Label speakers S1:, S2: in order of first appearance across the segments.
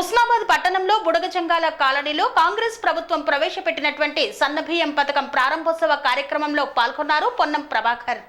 S1: ఉస్మాబాద్ పట్టణంలో బుడగచంగాల కాలనీలో కాంగ్రెస్ ప్రభుత్వం ప్రవేశపెట్టినటువంటి సన్నభియం పథకం ప్రారంభోత్సవ కార్యక్రమంలో పాల్గొన్నారు పొన్నం ప్రభాకర్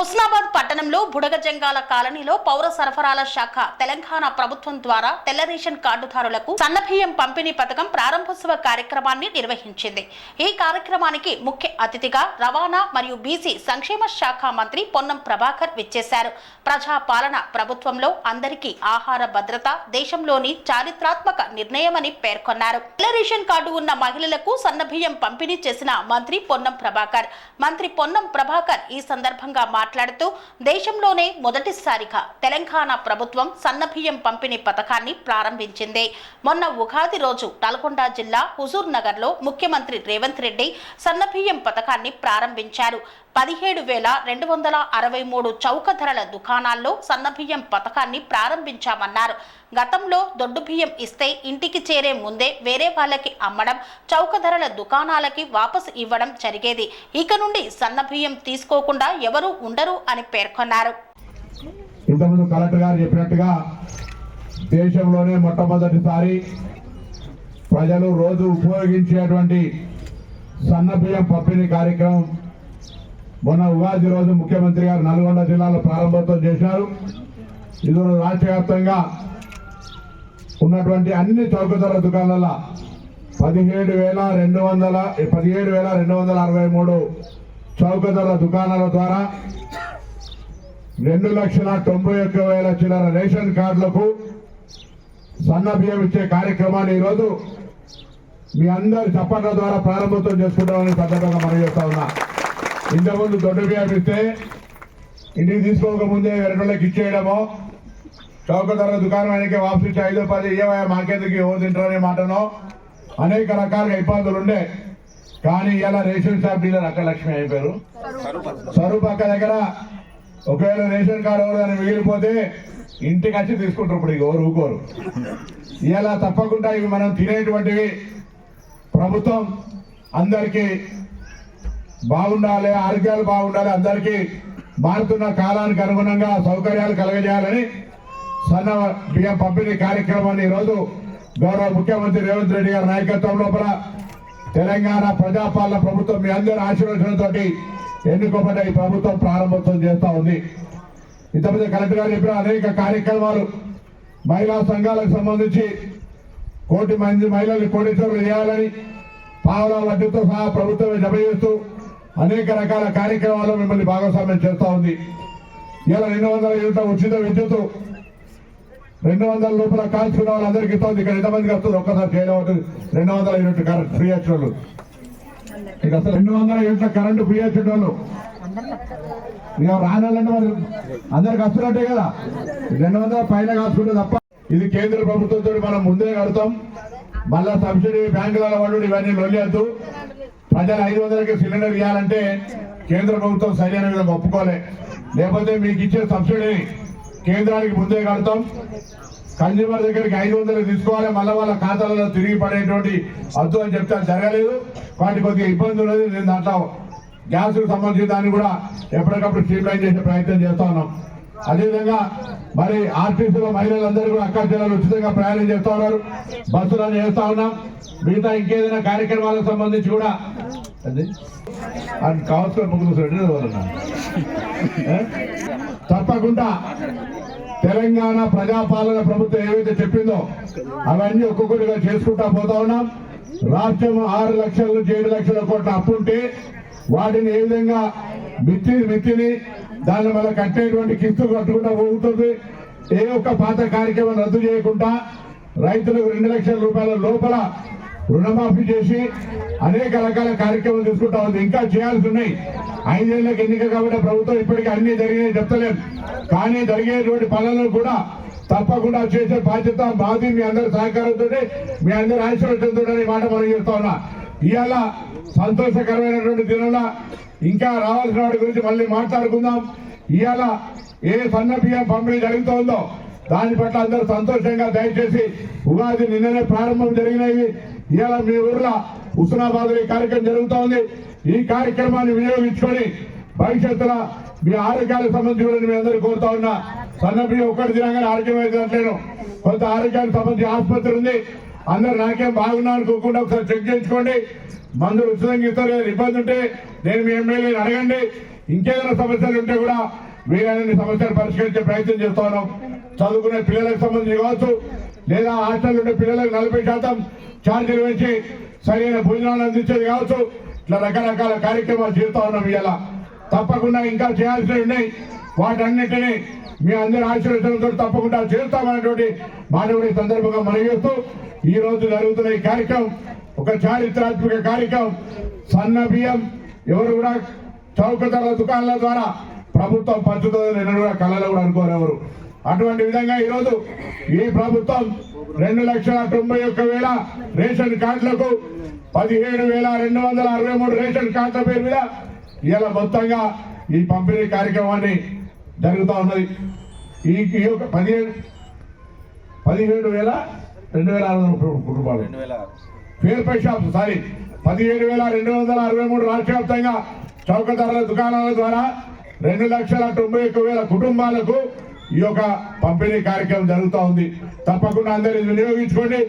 S1: హుస్నాబాద్ పట్టణంలో బుడగజంగాల కాలనీలో పౌర సరఫరాల శాఖ తెలంగాణ ప్రభుత్వం ద్వారా తెల్ల రేషన్ కార్డుదారులకు సన్నబియ్యం పంపిణీ పథకం ప్రారంభోత్సవ కార్యక్రమాన్ని నిర్వహించింది ఈ కార్యక్రమానికి ముఖ్య అతిథిగా రవాణా మరియు బీసీ సంక్షేమ శాఖ మంత్రి పొన్నం ప్రభాకర్ విచ్చేశారు ప్రజాపాలన ప్రభుత్వంలో అందరికీ ఆహార భద్రత దేశంలోని చారిత్రాత్మక నిర్ణయమని పేర్కొన్నారు తెల్ల రేషన్ కార్డు ఉన్న మహిళలకు సన్నబియ్యం పంపిణీ చేసిన మంత్రి పొన్నం ప్రభాకర్ మంత్రి పొన్నం ప్రభాకర్ ఈ సందర్భంగా మాట్లాడారు మాట్లాడుతూ దేశంలోనే మొదటిసారిగా తెలంగాణ ప్రభుత్వం సన్నబియ్యం పంపిణీ పథకాన్ని ప్రారంభించింది మొన్న ఉగాది రోజు నల్గొండ జిల్లా హుజూర్ నగర్లో ముఖ్యమంత్రి రేవంత్ రెడ్డి సన్నబియ్యం పథకాన్ని ప్రారంభించారు పదిహేడు వేల రెండు వందల అరవై మూడు చౌక ధరల దుకాణాల్లో సన్నబియ్యం పథకాన్ని ప్రారంభించామన్నారు గతంలో దొడ్డు బియ్యం ఇస్తే ఇంటికి చేరే ముందే వేరే వాళ్ళకి అమ్మడం చౌక ధరల దుకాణాలకి వాపసు ఇవ్వడం జరిగేది ఇక నుండి సన్నబియ్యం తీసుకోకుండా ఎవరూ ఉండరు అని పేర్కొన్నారు
S2: దేశంలోనే మొట్టమొదటిసారి ప్రజలు రోజు ఉపయోగించేటువంటి సన్నబియ్యం పంపిణీ కార్యక్రమం మొన్న ఉగాది రోజు ముఖ్యమంత్రి గారు నల్గొండ జిల్లాలో ప్రారంభోత్సవం చేశారు ఈరోజు రాష్ట్ర వ్యాప్తంగా ఉన్నటువంటి అన్ని చౌకధర దుకాణాల పదిహేడు వేల రెండు వందల పదిహేడు వేల రెండు వందల అరవై మూడు చౌకధర దుకాణాల ద్వారా రెండు లక్షల తొంభై ఒక్క వేల చిల్లర రేషన్ కార్డులకు సన్న ఇచ్చే కార్యక్రమాన్ని ఈరోజు మీ అందరి చప్పట్ల ద్వారా ప్రారంభోత్సవం చేసుకుంటామని సందర్భంగా మనం చేస్తా ఉన్నా ఇంతకుముందు దొడ్డు బియ్యం ఇస్తే ఇంటికి తీసుకోకముందే వెరటోళ్ళకి ఇచ్చేయడము చౌక ధర దుకాణం ఆయనకి వాపసి ఐదో పది ఏమయ్యా మాకేందుకు ఎవరు తింటారనే మాటను అనేక రకాలుగా ఇబ్బందులు ఉండే కానీ ఇలా రేషన్ షాప్ డీలర్ అక్క లక్ష్మి అయిపోయారు స్వరూప్ అక్క దగ్గర ఒకవేళ రేషన్ కార్డు ఎవరు మిగిలిపోతే ఇంటికి వచ్చి తీసుకుంటారు ఇప్పుడు ఎవరు ఊకోరు ఇలా తప్పకుండా ఇవి మనం తినేటువంటివి ప్రభుత్వం అందరికీ బాగుండాలి ఆరోగ్యాలు బాగుండాలి అందరికీ మారుతున్న కాలానికి అనుగుణంగా సౌకర్యాలు కలగజేయాలని సన్న బియ్యం పంపిణీ కార్యక్రమాన్ని ఈరోజు గౌరవ ముఖ్యమంత్రి రేవంత్ రెడ్డి గారి నాయకత్వం లోపల తెలంగాణ ప్రజాపాలన ప్రభుత్వం మీ అందరి ఆశీర్వచనంతో ఎన్నుకోబడ్డ ఈ ప్రభుత్వం ప్రారంభోత్సవం చేస్తూ ఉంది ఇంతమంది కలెక్టర్ గారు చెప్పిన అనేక కార్యక్రమాలు మహిళా సంఘాలకు సంబంధించి కోటి మంది మహిళలు కోటీశ్వరులు చేయాలని పావుల వడ్డీతో సహా ప్రభుత్వమే జమ చేస్తూ అనేక రకాల కార్యక్రమాలు మిమ్మల్ని భాగస్వామ్యం చేస్తూ ఉంది ఇలా రెండు వందల యూనిట్ల ఉచిత విద్యుత్ రెండు వందల లోపల కాల్చుకున్న వాళ్ళందరికీ ఇస్తుంది ఇక్కడ ఎంతమందికి వస్తుంది ఒక్కసారి చేయలేవద్దు రెండు వందల యూనిట్ కరెంట్ ఫ్రీ వచ్చిన వాళ్ళు ఇక అసలు రెండు వందల యూనిట్ల కరెంటు ఫ్రీ వచ్చిన వాళ్ళు ఇక రానాలంటే మరి అందరికి వస్తున్నట్టే కదా రెండు వందల పైన కాచుకుంటే తప్ప ఇది కేంద్ర ప్రభుత్వంతో మనం ముందే కడతాం మళ్ళా సబ్సిడీ బ్యాంకుల వాళ్ళు ఇవన్నీ లొల్లేద్దు ప్రజలు ఐదు వందలకి సిలిండర్ ఇవ్వాలంటే కేంద్ర ప్రభుత్వం సరైన విధంగా ఒప్పుకోలే లేకపోతే మీకు ఇచ్చే సబ్సిడీని కేంద్రానికి ముందే కడతాం కన్జ్యూమర్ దగ్గరికి ఐదు వందలు తీసుకోవాలి మళ్ళీ వాళ్ళ ఖాతాలలో తిరిగి పడేటువంటి అద్దు అని చెప్తే జరగలేదు వాటి కొద్దిగా ఇబ్బంది ఉన్నది నేను దాంట్లో గ్యాస్కు సంబంధించిన దాన్ని కూడా ఎప్పటికప్పుడు స్ట్రీమ్ లైన్ చేసే ప్రయత్నం చేస్తా ఉన్నాం అదేవిధంగా మరి ఆర్టీసీలో మహిళలందరూ కూడా అక్కడ జిల్లాలో ఉచితంగా ప్రయాణం చేస్తూ ఉన్నారు బస్సులను చేస్తా ఉన్నాం మిగతా ఇంకేదైనా కార్యక్రమాలకు సంబంధించి కూడా అది అండ్ ముగ్గురు తప్పకుండా తెలంగాణ ప్రజాపాలన ప్రభుత్వం ఏవైతే చెప్పిందో అవన్నీ ఒక్కొక్కటిగా చేసుకుంటా పోతా ఉన్నాం రాష్ట్రం ఆరు లక్షల నుంచి ఏడు లక్షల కోట్ల అప్పుంటే వాటిని ఏ విధంగా మిత్తి మిత్తిని దాని వల్ల కట్టేటువంటి కిస్తు కట్టకుండా పోతుంది ఏ ఒక్క పాత కార్యక్రమం రద్దు చేయకుండా రైతులకు రెండు లక్షల రూపాయల లోపల రుణమాఫీ చేసి అనేక రకాల కార్యక్రమాలు తీసుకుంటా ఉంది ఇంకా చేయాల్సి ఉన్నాయి ఐదేళ్లకు ఎన్నిక కాబట్టి ప్రభుత్వం ఇప్పటికీ అన్ని జరిగినాయి చెప్తలేదు కానీ జరిగేటువంటి పనులను కూడా తప్పకుండా చేసే బాధ్యత మాది మీ అందరి సహకారంతో మీ అందరి ఆశీర్వచనంతో మాట మనం చెప్తా ఉన్నా ఇవాళ సంతోషకరమైనటువంటి దినంలో ఇంకా రావాల్సిన వాటి గురించి మళ్ళీ మాట్లాడుకుందాం ఇవాళ ఏ సన్న బియ్యం పంపిణీ జరుగుతుందో దాని పట్ల అందరూ సంతోషంగా దయచేసి ఉగాది నిన్ననే ప్రారంభం జరిగినవి ఇవాళ మీ ఊర్లో హుస్నాబాద్ ఈ కార్యక్రమం జరుగుతోంది ఈ కార్యక్రమాన్ని వినియోగించుకొని భవిష్యత్తులో మీ ఆరోగ్యాల సంబంధించి మీ అందరూ కోరుతా ఉన్నా సన్నబియ్యం ఒక్కటి దినంగానే ఆరోగ్యమైన కొంత ఆరోగ్యానికి సంబంధించి ఆసుపత్రి ఉంది అందరు నాకేం బాగున్నా అనుకోకుండా ఒకసారి చెక్ చేయించుకోండి మందులు ఉచితంగా ఇస్తారు ఇబ్బంది ఉంటే నేను మీ ఎమ్మెల్యేని అడగండి ఇంకేదైనా సమస్యలు ఉంటే కూడా వీరన్ని సమస్యలు పరిష్కరించే ప్రయత్నం చేస్తాను చదువుకునే పిల్లలకు సంబంధించి కావచ్చు లేదా హాస్టల్ ఉండే పిల్లలకు నలభై శాతం ఛార్జీలు వేసి సరైన భోజనాలు అందించేది కావచ్చు ఇట్లా రకరకాల కార్యక్రమాలు చేస్తా ఉన్నాం ఇలా తప్పకుండా ఇంకా చేయాల్సినవి ఉన్నాయి వాటన్నిటినీ మీ అందరి ఆశీర్వచనంతో తప్పకుండా చేస్తామనేటువంటి మానవుడి సందర్భంగా మనగిస్తూ ఈ రోజు జరుగుతున్న ఈ కార్యక్రమం ఒక చారిత్రాత్మక కార్యక్రమం సన్న బియ్యం ఎవరు కూడా చౌక ధరల దుకాణాల ద్వారా ప్రభుత్వం పంచుతుందని నిన్న కూడా కళలో కూడా అనుకోరు ఎవరు అటువంటి విధంగా ఈరోజు ఈ ప్రభుత్వం రెండు లక్షల తొంభై ఒక్క వేల రేషన్ కార్డులకు పదిహేడు వేల రెండు వందల అరవై మూడు రేషన్ కార్డుల పేరు మీద ఇలా మొత్తంగా ఈ పంపిణీ కార్యక్రమాన్ని జరుగుతూ ఉన్నది ఈ యొక్క పదిహేడు పదిహేడు వేల రెండు వేల ఆరు వందల కుటుంబాలు పేరు పై సారీ పదిహేడు వేల రెండు వందల అరవై మూడు రాష్ట్ర వ్యాప్తంగా చౌక ధరల దుకాణాల ద్వారా రెండు లక్షల తొంభై ఒక్క వేల కుటుంబాలకు ఈ యొక్క పంపిణీ కార్యక్రమం జరుగుతూ ఉంది తప్పకుండా అందరినీ వినియోగించుకోండి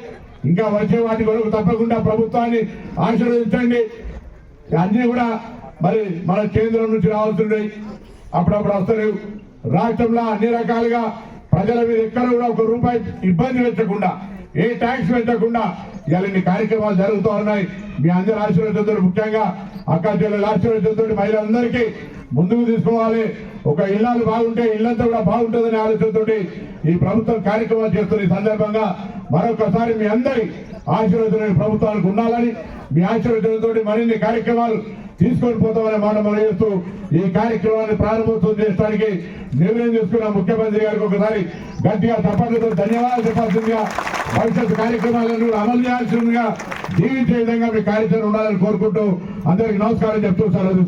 S2: ఇంకా వచ్చే వాటి కొరకు తప్పకుండా ప్రభుత్వాన్ని ఆశీర్వదించండి అన్నీ కూడా మరి మన కేంద్రం నుంచి ఉన్నాయి అప్పుడప్పుడు వస్తలేవు రాష్ట్రంలో అన్ని రకాలుగా ప్రజల మీద ఎక్కడ కూడా ఒక రూపాయి ఇబ్బంది పెట్టకుండా ఏ ట్యాక్స్ పెట్టకుండా ఇలాంటి కార్యక్రమాలు జరుగుతూ ఉన్నాయి మీ అందరి ఆశీర్వదంతో ముఖ్యంగా అక్కచెల్లెల ఆశీర్వదంతో మహిళలందరికీ ముందుకు తీసుకోవాలి ఒక ఇళ్ళు బాగుంటే ఇళ్ళంతా కూడా బాగుంటుందనే ఆలోచనతో ఈ ప్రభుత్వం కార్యక్రమాలు చేస్తున్న ఈ సందర్భంగా మరొకసారి మీ అందరి ఆశీర్వదం ప్రభుత్వానికి ఉండాలని మీ ఆశీర్వదంతో మరిన్ని కార్యక్రమాలు తీసుకొని పోతామనే మాట మరచేస్తూ ఈ కార్యక్రమాన్ని ప్రారంభోత్సవం చేయడానికి నిర్ణయం తీసుకున్న ముఖ్యమంత్రి గారికి ఒకసారి గట్టిగా తప్పకతో ధన్యవాదాలు చెప్పాల్సిందిగా భవిష్యత్ కార్యక్రమాలను అమలు చేయాల్సిందిగా జీవించే విధంగా మీ కార్యాచరణ ఉండాలని కోరుకుంటూ అందరికి నమస్కారం చెప్తూ sir